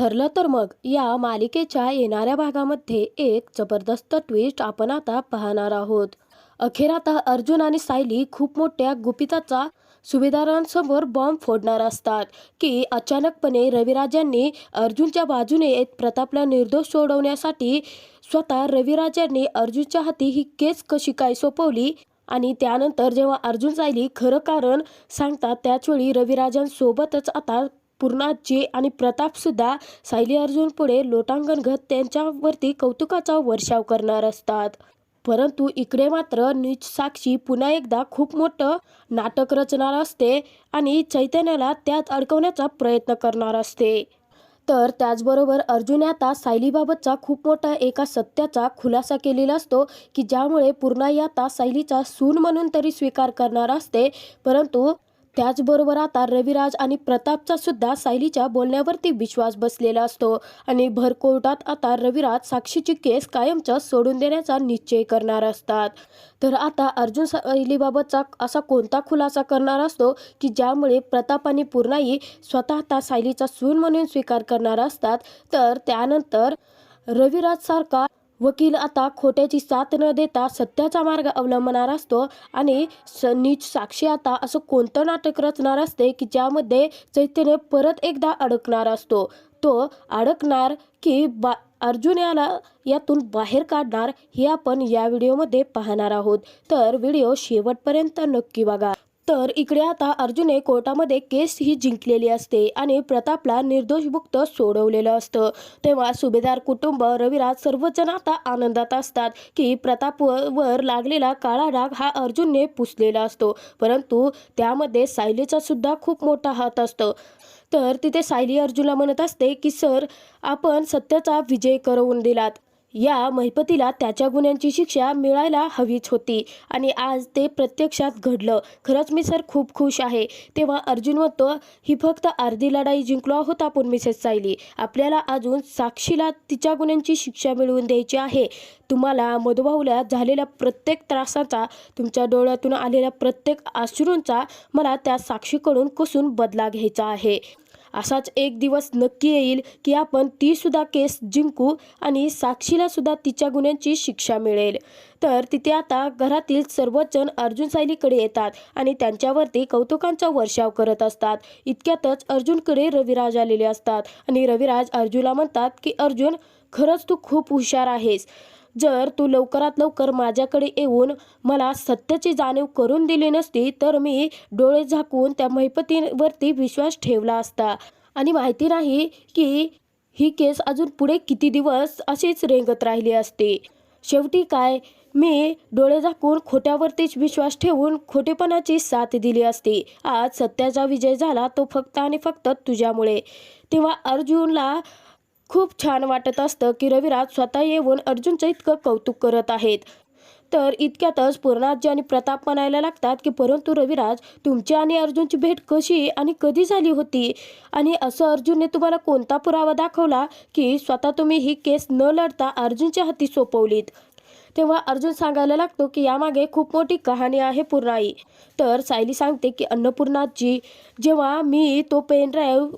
ठरलं तर मग या मालिकेच्या येणाऱ्या भागामध्ये एक जबरदस्त ट्विस्ट आपण आता पाहणार आहोत. अखेर आता अर्जुन आणि सायली खूप मोठ्या गुपिताचा सुभेदारांसमोर बॉम्ब फोडणार असतात की अचानकपणे रविराज यांनी अर्जुनच्या बाजूने येत प्रतापला निर्दोष सोडवण्यासाठी स्वतः रविराज यांनी अर्जुनच्या हाती ही केस कशी काय सोपवली? आणि त्यानंतर जेव्हा अर्जुन सायली खरं कारण सांगतात त्याचवेळी रविराजांसोबतच आता पूर्णाजी आणि प्रतापसुद्धा सायली अर्जुन पुढे लोटांगण घत त्यांच्यावरती कौतुकाचा वर्षाव करणार असतात. परंतु इकडे मात्र नीच साक्षी पुन्हा एकदा खूप मोठं नाटक रचणार असते आणि चैतन्याला त्यात अडकवण्याचा प्रयत्न करणार असते. तर त्याचबरोबर अर्जुन आता सायलीबाबतचा खूप मोठा एका सत्याचा खुलासा केलेला असतो की ज्यामुळे पूर्णाई आता सायलीचा सून म्हणून तरी स्वीकार करणार असते. परंतु त्याचबरोबर आता रविराज आणि प्रतापचा सुद्धा सायलीच्या बोलण्यावरती विश्वास बसलेला असतो. आणि भर कोर्टात आता रविराज साक्षीची केस कायमचा सोडून देण्याचा निश्चय करणार असतात. तर आता अर्जुन सायलीबाबतचा असा कोणता खुलासा करणार असतो की ज्यामुळे प्रताप आणि पूर्णाई स्वतः आता सायलीचा सून म्हणून स्वीकार करणार असतात? तर त्यानंतर रविराज सारखा वकील आता खोट्याची साथ न देता सत्याचा मार्ग अवलंबणार असतो आणि स नीच साक्षी आता असं कोणतं नाटक रचणार असते की ज्यामध्ये चैतन्य परत एकदा अडकणार असतो? तो अडकणार की बा अर्जुन याला यातून बाहेर काढणार हे आपण या व्हिडिओमध्ये पाहणार आहोत. तर व्हिडिओ शेवटपर्यंत नक्की बघा. तर इकडे आता अर्जुने कोर्टामध्ये केस ही जिंकलेली असते आणि प्रतापला निर्दोषमुक्त सोडवलेलं असतं. तेव्हा सुभेदार कुटुंब रविराज सर्वजण आता आनंदात असतात की प्रतापवर लागलेला काळा डाग हा अर्जुनने पुसलेला असतो. परंतु त्यामध्ये सायलीचा सुद्धा खूप मोठा हात असतो. तर तिथे सायली अर्जुनला म्हणत असते की सर आपण सत्याचा विजय करवून दिलात. या महिपतीला त्याच्या गुन्ह्यांची शिक्षा मिळायला हवीच होती आणि आज ते प्रत्यक्षात घडलं. खरंच मी सर खूप खुश आहे. तेव्हा अर्जुन म्हणतो ही फक्त अर्धी लढाई जिंकलो होता पण मिसेस सायली. आपल्याला अजून साक्षीला तिच्या गुन्ह्यांची शिक्षा मिळवून द्यायची आहे. तुम्हाला मधुभाऊला झालेल्या प्रत्येक त्रासाचा तुमच्या डोळ्यातून आलेल्या प्रत्येक आश्रूंचा मला त्या साक्षीकडून कसून बदला घ्यायचा आहे. असाच एक दिवस नक्की येईल की आपण ती सुद्धा केस जिंकू आणि साक्षीला सुद्धा तिच्या गुन्ह्यांची शिक्षा मिळेल. तर तिथे आता घरातील सर्वच जण अर्जुन सायलीकडे येतात आणि त्यांच्यावरती कौतुकांचा वर्षाव करत असतात. इतक्यातच अर्जुनकडे रविराज आलेले असतात आणि रविराज अर्जुनला म्हणतात की अर्जुन खरंच तू खूप हुशार आहेस. जर तू लवकरात लवकर माझ्याकडे येऊन मला सत्याची जाणीव करून दिली नसती तर मी डोळे झाकून त्या महिपतीवरती विश्वास ठेवला असता. आणि माहिती नाही की ही केस अजून पुढे किती दिवस अशीच रेंगत राहिली असते. शेवटी काय? मी डोळे झाकून खोट्यावरतीच विश्वास ठेवून खोटेपणाची साथ दिली असती. आज सत्याचा विजय झाला तो फक्त आणि फक्त तुझ्यामुळे. तेव्हा अर्जुनला खूप छान वाटत असतं की रविराज स्वतः येऊन अर्जुनचं इतकं कौतुक करत आहेत. तर इतक्यातच पूर्णाजी आणि प्रताप म्हणायला लागतात की परंतु रविराज तुमची आणि अर्जुनची भेट कशी आणि कधी झाली होती? आणि असं अर्जुनने तुम्हाला कोणता पुरावा दाखवला की स्वतः तुम्ही ही केस न लढता अर्जुनच्या हाती सोपवलीत? तेव्हा अर्जुन सांगायला लागतो की यामागे खूप मोठी कहाणी आहे पूर्णाई. तर सायली सांगते की अन्नपूर्णाजी जेव्हा मी तो पेन ड्राईव्ह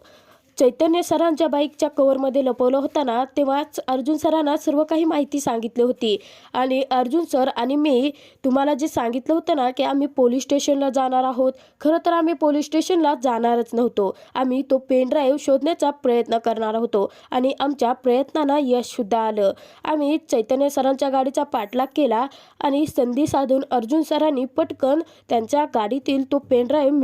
चैतन्य सरांच्या बाईकच्या कवरमध्ये लपवलं होता ना तेव्हाच अर्जुन सरांना सर्व काही माहिती सांगितली होती. आणि अर्जुन सर आणि मी तुम्हाला जे सांगितलं होतं ना की आम्ही पोलीस स्टेशनला जाणार आहोत खरं तर आम्ही पोलीस स्टेशनला जाणारच नव्हतो. आम्ही तो पेन ड्राईव्ह शोधण्याचा प्रयत्न करणार होतो आणि आमच्या प्रयत्नांना यशसुद्धा आलं. आम्ही चैतन्य सरांच्या गाडीचा पाठलाग केला आणि संधी साधून अर्जुन सरांनी पटकन त्यांच्या गाडीतील तो पेन ड्राईव्ह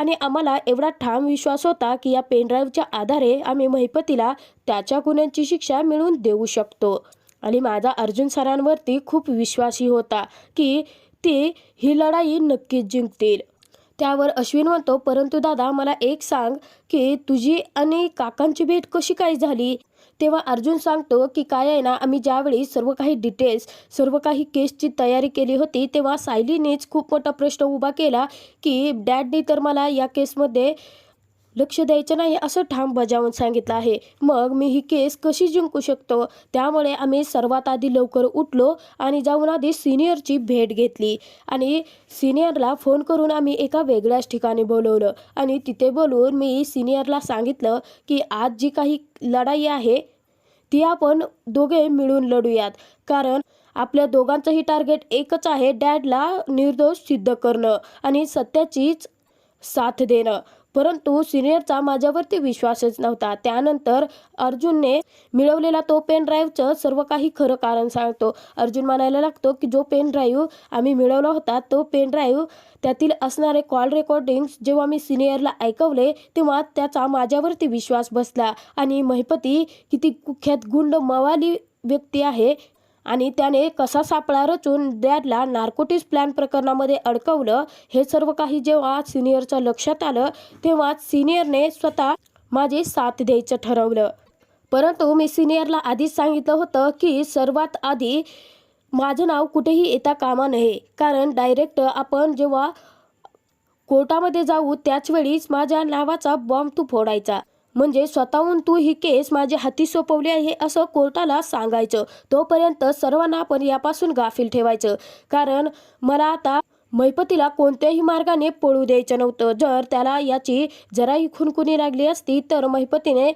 आणि आम्हाला एवढा ठाम विश्वास होता की या पेनड्राईव्हच्या आधारे आम्ही महिपतीला त्याच्या गुन्ह्यांची शिक्षा मिळवून देऊ शकतो. आणि माझा अर्जुन सरांवरती खूप विश्वासही होता की ते ही लढाई नक्कीच जिंकतील. त्यावर अश्विन म्हणतो परंतु दादा मला एक सांग की तुझी आणि काकांची भेट कशी काय झाली? तेव्हा अर्जुन सांगतो की काय आहे ना आम्ही ज्यावेळी सर्व काही डिटेल्स सर्व काही केसची तयारी केली होती तेव्हा सायलीनेच खूप मोठा प्रश्न उभा केला की डॅडनी तर मला या केसमध्ये लक्ष द्यायचं नाही असं ठाम बजावून सांगितलं आहे. मग मी ही केस कशी जिंकू शकतो? त्यामुळे आम्ही सर्वात आधी लवकर उठलो आणि जाऊन आधी सिनियरची भेट घेतली. आणि सिनियरला फोन करून आम्ही एका वेगळ्याच ठिकाणी बोलवलं. आणि तिथे बोलून मी सिनियरला सांगितलं की आज जी काही लढाई आहे ती आपण दोघे मिळून लढूयात. कारण आपल्या दोघांचंही टार्गेट एकच आहे डॅडला निर्दोष सिद्ध करणं आणि सत्याचीच साथ देणं. परंतु सिनियरचा माझ्यावरती विश्वासच नव्हता. त्यानंतर अर्जुनने मिळवलेला तो पेन ड्राईव्हचं सर्व काही खरं कारण सांगतो. अर्जुन म्हणायला लागतो की जो पेन ड्राईव्ह आम्ही मिळवला होता तो पेन ड्राईव्ह त्यातील असणारे कॉल रेकॉर्डिंग्स जेव्हा मी सिनियरला ऐकवले तेव्हा त्याचा माझ्यावरती विश्वास बसला. आणि महिपती किती कुख्यात गुंड मवाली व्यक्ती आहे आणि त्याने कसा सापळा रचून डॅडला नार्कोटिक्स प्लॅन प्रकरणामध्ये अडकवलं हे सर्व काही जेव्हा सिनियरच्या लक्षात आलं तेव्हा सिनियरने स्वतः माझी साथ द्यायचं ठरवलं. परंतु मी सिनियरला आधीच सांगितलं होतं की सर्वात आधी माझं नाव कुठेही येता कामा नये. कारण डायरेक्ट आपण जेव्हा कोर्टामध्ये जाऊ त्याच वेळीच माझ्या नावाचा बॉम्ब तू फोडायचा. म्हणजे स्वतःहून तू ही केस माझ्या हाती सोपवली आहे असं कोर्टाला सांगायचं. तोपर्यंत सर्वांना आपण यापासून गाफील ठेवायचं. कारण मला आता मैपतीला कोणत्याही मार्गाने पळू द्यायचं नव्हतं. जर त्याला याची जराही खुनखुनी लागली असती तर मैपतीने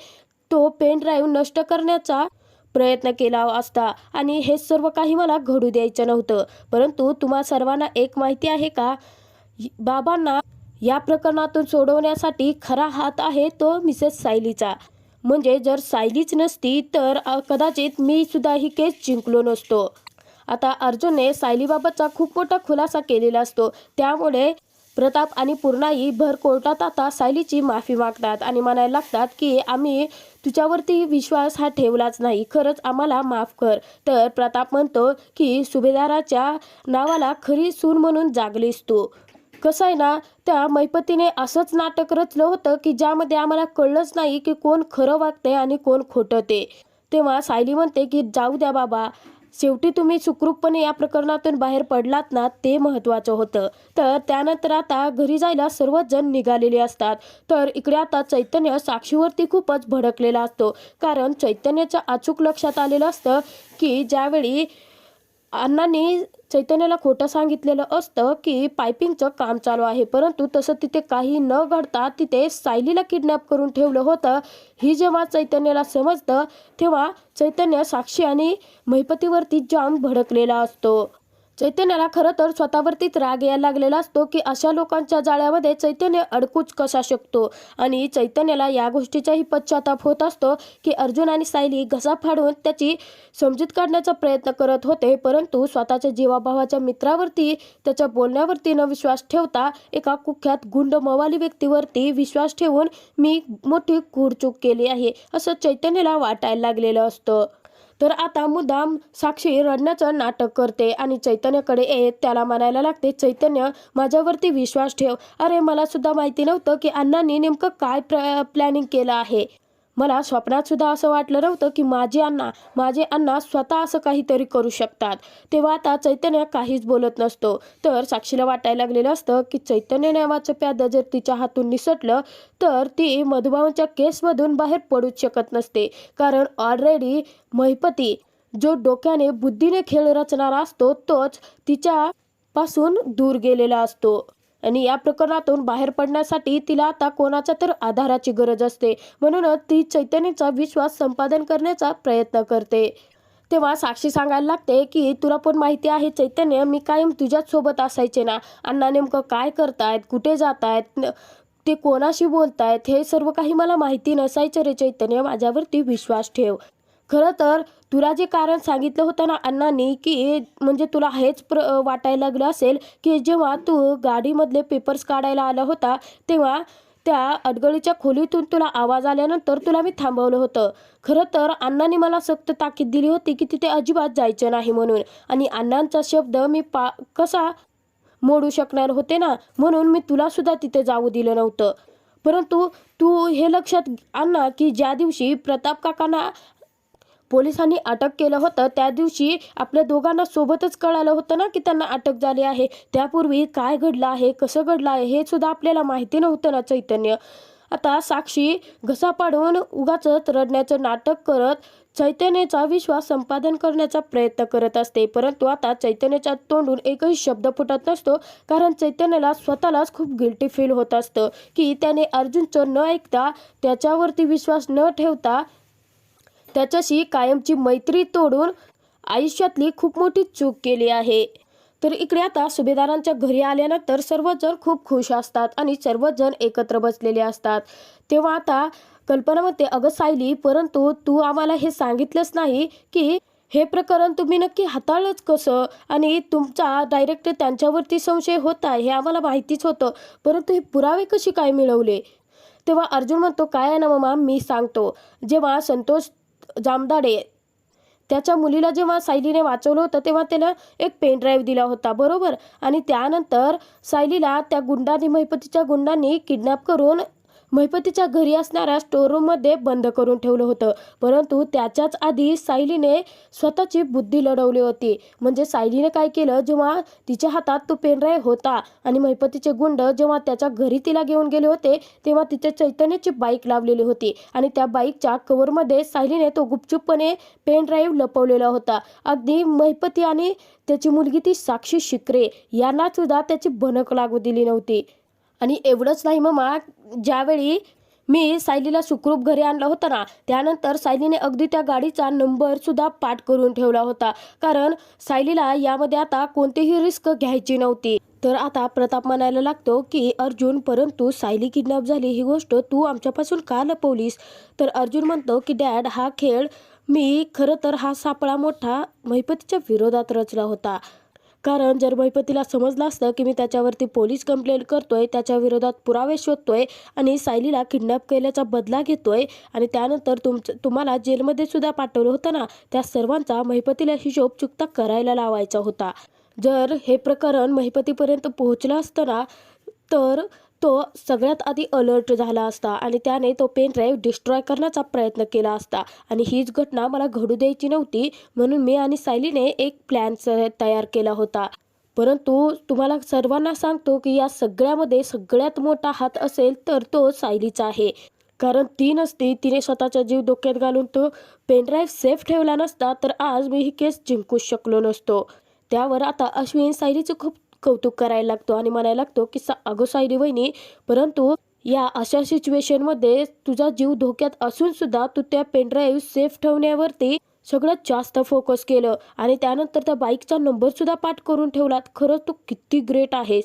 तो पेन ड्राईव्ह नष्ट करण्याचा प्रयत्न केला असता. आणि हे सर्व काही मला घडू द्यायचं नव्हतं. परंतु तुम्हा सर्वांना एक माहिती आहे का? बाबांना या प्रकरणातून सोडवण्यासाठी खरा हात आहे तो मिसेस सायलीचा. म्हणजे जर सायलीच नसती तर कदाचित मी सुद्धा ही केस जिंकलो नसतो. आता अर्जुनने सायलीबाबतचा खूप मोठा खुलासा केलेला असतो. त्यामुळे प्रताप आणि पूर्णाई भर कोर्टात आता सायलीची माफी मागतात आणि म्हणायला लागतात की आम्ही तुझ्यावरती विश्वास हा ठेवलाच नाही. खरंच आम्हाला माफ कर. तर प्रताप म्हणतो की सुभेदाराच्या नावाला खरी सून म्हणून जागलीस तू. कसं आहे ना त्या मैपतीने असंच नाटक रचलं होतं की ज्यामध्ये आम्हाला कळलंच नाही की कोण खरं वागते आणि कोण खोटं ते. तेव्हा सायली म्हणते की जाऊ द्या बाबा शेवटी तुम्ही सुखरूपपणे या प्रकरणातून बाहेर पडलात ना ते महत्त्वाचं होतं. तर त्यानंतर आता घरी जायला सर्वच जण निघालेले असतात. तर इकडे आता चैतन्य साक्षीवरती खूपच भडकलेला असतो. कारण चैतन्याच्या अचूक लक्षात आलेलं असतं की ज्यावेळी अण्णांनी चैतन्याला खोटं सांगितलेलं असतं की पायपिंगचं काम चालू आहे. परंतु तसं तिथे काही न घडता तिथे सायलीला किडनॅप करून ठेवलं होतं. ही जेव्हा चैतन्याला समजतं तेव्हा चैतन्य साक्षी आणि महिपतीवरती जाम भडकलेला असतो. चैतन्याला खरं तर स्वतःवरतीच राग यायला लागलेला असतो की अशा लोकांच्या जाळ्यामध्ये चैतन्य अडकूच कसा शकतो? आणि चैतन्याला या गोष्टीचाही पश्चाताप होत असतो की अर्जुन आणि सायली घसा फाडून त्याची समजूत काढण्याचा प्रयत्न करत होते परंतु स्वतःच्या जीवाभावाच्या मित्रावरती त्याच्या बोलण्यावरती न विश्वास ठेवता एका कुख्यात गुंड मवाली व्यक्तीवरती विश्वास ठेवून मी मोठी कुरचूक केली आहे असं चैतन्याला वाटायला लागलेलं असतं. तर आता मुद्दाम साक्षी रडण्याचं नाटक करते आणि चैतन्याकडे येत त्याला म्हणायला लागते चैतन्य माझ्यावरती विश्वास ठेव. अरे मला सुद्धा माहिती नव्हतं की अण्णांनी नेमकं काय प्लॅनिंग केलं आहे. मला स्वप्नात सुद्धा असं वाटलं नव्हतं की माझे अण्णा माझे अण्णा स्वतः असं काहीतरी करू शकतात. तेव्हा आता चैतन्य काहीच बोलत नसतो. तर साक्षीला वाटायला लागलेलं असतं की चैतन्य नावाचं प्याद जर तिच्या हातून निसटलं तर ती मधुबावांच्या केसमधून बाहेर पडूच शकत नसते. कारण ऑलरेडी महिपती जो डोक्याने बुद्धीने खेळ रचणारा असतो तोच तिच्यापासून दूर गेलेला असतो. आणि या प्रकरणातून बाहेर पडण्यासाठी तिला आता कोणाच्या तर आधाराची गरज असते. म्हणूनच ती चैतन्याचा विश्वास संपादन करण्याचा प्रयत्न करते. तेव्हा साक्षी सांगायला लागते की तुला पण माहिती आहे चैतन्य मी कायम तुझ्याच सोबत असायचे ना. अण्णा नेमकं काय करतायत कुठे जात आहेत ते कोणाशी बोलतायत हे सर्व काही मला माहिती नसायचं रे चैतन्य. माझ्यावरती विश्वास ठेव. खरं तर तुला जे कारण सांगितलं होतं ना अण्णांनी की म्हणजे तुला हेच प्र वाटायला लागलं असेल की जेव्हा तू गाडीमधले पेपर्स काढायला आला होता तेव्हा त्या अडगळीच्या खोलीतून तुला आवाज आल्यानंतर तुला मी थांबवलं होतं. खरं तर अण्णांनी मला सक्त ताकीद दिली होती की तिथे अजिबात जायचं नाही म्हणून. आणि अण्णांचा शब्द मी पा कसा मोडू शकणार होते ना म्हणून मी तुलासुद्धा तिथे जाऊ दिलं नव्हतं. परंतु तू हे लक्षात आण ना की ज्या दिवशी प्रताप काकांना पोलिसांनी अटक केलं होतं. त्या दिवशी आपल्या दोघांना सोबतच कळालं होतं ना की त्यांना अटक झाली आहे. त्यापूर्वी काय घडलं आहे कसं घडलं आहे हे सुद्धा आपल्याला माहिती नव्हतं ना चैतन्य. आता साक्षी घसा पाडून उगाच रडण्याचं नाटक करत चैतन्याचा विश्वास संपादन करण्याचा प्रयत्न करत असते. परंतु आता चैतन्याच्या तोंडून एकही शब्द फुटत नसतो कारण चैतन्याला स्वतःलाच खूप गिल्टी फील होत असतं की त्याने अर्जुनचं न ऐकता त्याच्यावरती विश्वास न ठेवता त्याच्याशी कायमची मैत्री तोडून आयुष्यातली खूप मोठी चूक केली आहे. तर इकडे आता सुभेदारांच्या घरी आल्यानंतर सर्वजण खूप खुश असतात आणि सर्वजण एकत्र बसलेले असतात. तेव्हा आता कल्पना म्हणते अगं सायली परंतु तू आम्हाला हे सांगितलंच नाही की हे प्रकरण तुम्ही नक्की हाताळलंच कसं? आणि तुमचा डायरेक्ट त्यांच्यावरती संशय होता हे आम्हाला माहितीच होतं. परंतु हे पुरावे कसे काय मिळवले? तेव्हा अर्जुन म्हणतो काय आहे ना मामा मी सांगतो. जेव्हा संतोष जामदाडे. त्याच्या मुलीला जेव्हा सायलीने वाचवलं होतं तेव्हा त्याला एक पेन ड्राईव्ह दिला होता बरोबर? आणि त्यानंतर सायलीला त्या गुंडांनी महिपतीच्या गुंडांनी किडनॅप करून महिपतीच्या घरी असणाऱ्या स्टोरूममध्ये बंद करून ठेवलं होतं. परंतु त्याच्याच आधी सायलीने स्वतःची बुद्धी लढवली होती. म्हणजे सायलीने काय केलं जेव्हा तिच्या हातात तो पेनड्राईव्ह होता आणि महिपतीचे गुंड जेव्हा त्याच्या घरी तिला घेऊन गेले होते तेव्हा तिच्या चैतन्याची बाईक लावलेली होती आणि त्या बाईकच्या कवरमध्ये सायलीने तो गुपचूपपणे पेन ड्राईव्ह लपवलेला होता. अगदी महिपती आणि त्याची मुलगी ती साक्षी शिकरे यांना सुद्धा त्याची भनक लागू दिली नव्हती. आणि एवढंच नाही मग ज्यावेळी मी सायलीला सुखरूप घरी आणलं होतं ना त्यानंतर सायलीने अगदी त्या गाडीचा नंबरसुद्धा पाठ करून ठेवला होता. कारण सायलीला यामध्ये आता कोणतीही रिस्क घ्यायची नव्हती. तर आता प्रताप म्हणायला लागतो की अर्जुन परंतु सायली किडनॅप झाली ही गोष्ट तू आमच्यापासून का लपवलीस? तर अर्जुन म्हणतो की डॅड हा खेळ मी खरं तर हा सापळा मोठा महिपतीच्या विरोधात रचला होता. कारण जर महिपतीला समजलं असतं की मी त्याच्यावरती पोलीस कंप्लेंट करतोय त्याच्या विरोधात पुरावे शोधतोय आणि सायलीला किडनॅप केल्याचा बदला घेतोय आणि त्यानंतर तुमचं तुम्हाला जेलमध्ये सुद्धा पाठवलं होतं ना त्या सर्वांचा महिपतीला हिशोब चुकता करायला लावायचा होता. जर हे प्रकरण महिपतीपर्यंत पोहोचलं असतं ना तर तो सगळ्यात आधी अलर्ट झाला असता आणि त्याने तो पेन ड्राईव्ह डिस्ट्रॉय करण्याचा प्रयत्न केला असता. आणि हीच घटना मला घडू द्यायची नव्हती म्हणून मी आणि सायलीने एक प्लॅन तयार केला होता. परंतु तुम्हाला सर्वांना सांगतो की या सगळ्यामध्ये सगळ्यात मोठा हात असेल तर तो सायलीचा आहे. कारण ती नसती तिने स्वतःचा जीव धोक्यात घालून तो पेनड्राईव्ह सेफ ठेवला नसता तर आज मी ही केस जिंकूच शकलो नसतो. त्यावर आता अश्विन सायलीचं खूप कौतुक करायला लागतो आणि म्हणायला लागतो की सा अगो सायरी वहिनी परंतु या अशा सिच्युएशनमध्ये तुझा जीव धोक्यात असून सुद्धा तू त्या पेनड्राईव्ह सेफ ठेवण्यावरती सगळ्यात जास्त फोकस केलं आणि त्यानंतर त्या बाईकचा नंबर सुद्धा पाठ करून ठेवलात. खरंच तू किती ग्रेट आहेस.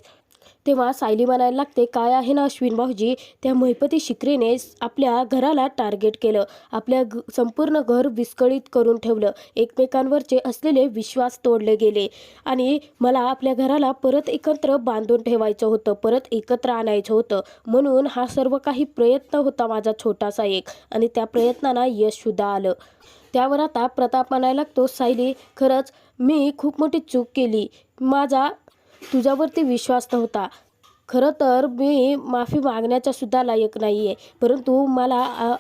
तेव्हा सायली म्हणायला लागते काय आहे ना अश्विन भाऊजी? त्या महिपती शिकरीने आपल्या घराला टार्गेट केलं. आपल्या घ संपूर्ण घर विस्कळीत करून ठेवलं. एकमेकांवरचे असलेले विश्वास तोडले गेले. आणि मला आपल्या घराला परत एकत्र बांधून ठेवायचं होतं परत एकत्र आणायचं होतं. म्हणून हा सर्व काही प्रयत्न होता माझा छोटासा एक. आणि त्या प्रयत्नांना यशसुद्धा आलं. त्यावर आता प्रताप म्हणायला लागतो सायली खरंच मी खूप मोठी चूक केली. माझा तुझ्यावरती विश्वास नव्हता. खरं तर मी माफी मागण्याच्या सुद्धा लायक नाही आहे परंतु मला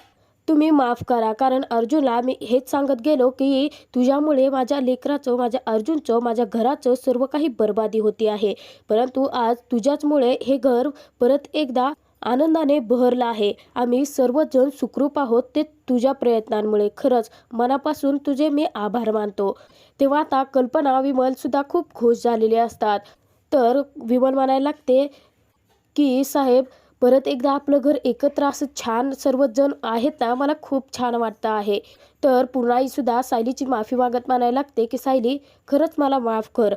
तुम्ही माफ करा. कारण अर्जुनला मी हेच सांगत गेलो की तुझ्यामुळे माझ्या लेकराचं माझ्या अर्जुनचं माझ्या घराचं सर्व काही बर्बादी होती आहे. परंतु आज तुझ्याचमुळे हे घर परत एकदा आनंदाने बहरलं आहे. आम्ही सर्वजण सुखरूप आहोत ते तुझ्या प्रयत्नांमुळे. खरंच मनापासून तुझे मी आभार मानतो. तेव्हा आता कल्पना विमलसुद्धा खूप खुश झालेले असतात. तर विमल म्हणायला लागते की साहेब परत एकदा आपलं घर एकत्र असं छान सर्वजण आहेत ना मला खूप छान वाटतं आहे. तर पुन्हाहीसुद्धा सायलीची माफी मागत म्हणायला लागते की सायली खरंच मला माफ कर.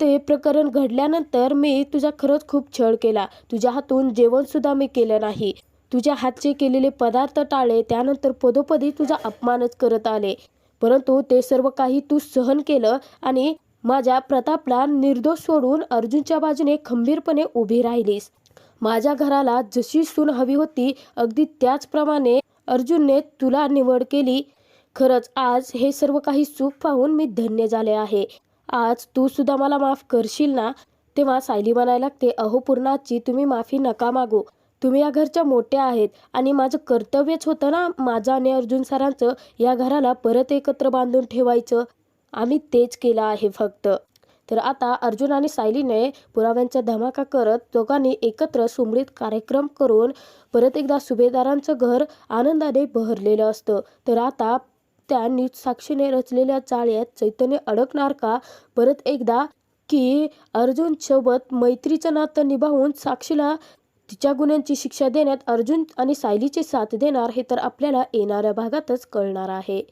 ते प्रकरण घडल्यानंतर मी तुझा खरंच खूप छळ केला. तुझ्या हातून जेवणसुद्धा मी केलं नाही. तुझ्या हातचे केलेले पदार्थ टाळले त्यानंतर पदोपदी तुझा अपमानच करत आले. परंतु ते सर्व काही तू सहन केलं आणि माझ्या प्रतापला निर्दोष सोडून अर्जुनच्या बाजूने खंबीरपणे उभी राहिलीस. माझ्या घराला जशी सून हवी होती अगदी त्याचप्रमाणे अर्जुनने तुला निवड केली. खरंच आज हे सर्व काही सुख पाहून मी धन्य झाले आहे. आज तू सुद्धा मला माफ करशील ना? तेव्हा सायली म्हणायला लागते अहो पूर्णाची तुम्ही माफी नका मागू. तुम्ही या घरच्या मोठ्या आहेत आणि माझं कर्तव्यच होतं ना माझं आणि अर्जुन सरांचं या घराला परत एकत्र बांधून ठेवायचं. आम्ही तेच केलं आहे फक्त. तर आता अर्जुन आणि सायलीने पुराव्यांचा धमाका करत दोघांनी एकत्र सुमडीत कार्यक्रम करून परत एकदा सुभेदारांचं घर आनंदाने बहरलेलं असतं. तर आता त्या नीट साक्षीने रचलेल्या चाळ्यात चैतन्य अडकणार का? परत एकदा की अर्जुन सोबत मैत्रीचं नातं निभावून साक्षीला तिच्या गुन्ह्यांची शिक्षा देण्यात अर्जुन आणि सायलीचे साथ देणार हे तर आपल्याला येणाऱ्या भागातच कळणार आहे.